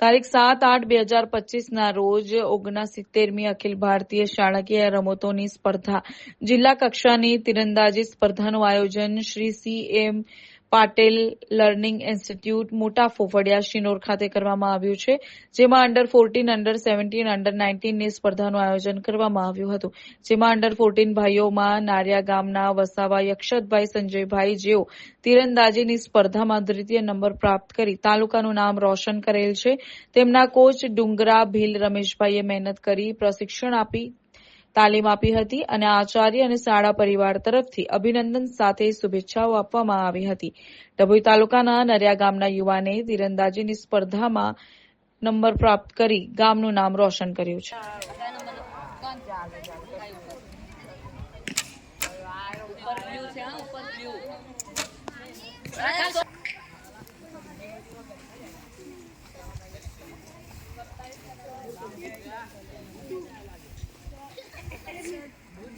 તારીખ સાત આઠ બે હજાર પચીસના રોજ ઓગણસિત્તેરમી અખિલ ભારતીય શાળાકીય રમતોની સ્પર્ધા. જિલ્લા કક્ષાની તીરંદાજી સ્પર્ધાનું આયોજન Shri C M Patel learning institute Mota Fofadiya Sinor ખાતે કરવામાં આવ્યું છે, જેમાં under fourteen under seventeen under નાઇન્ટીનની સ્પર્ધાનું આયોજન કરવામાં આવ્યું હતું. જેમાં અંડર ફોર્ટીન ભાઈઓમાં નારિયા ગામના વસાવા યક્ષતભાઈ સંજયભાઈ જેઓ તીરંદાજીની સ્પર્ધામાં દ્વિતીય નંબર પ્રાપ્ત કરી તાલુકાનું નામ રોશન કરેલ છે. તેમના કોચ ડુંગરા ભીલ રમેશભાઈએ મહેનત કરી પ્રશિક્ષણ આપી તાલીમ આપી હતી અને આચાર્ય અને શાળા પરિવાર તરફથી અભિનંદન સાથે શુભેચ્છાઓ આપવામાં આવી હતી. ડભોઈ તાલુકાના નરિયા ગામના યુવાને તીરંદાજીની સ્પર્ધામાં નંબર પ્રાપ્ત કરી ગામનું નામ રોશન કર્યું છે.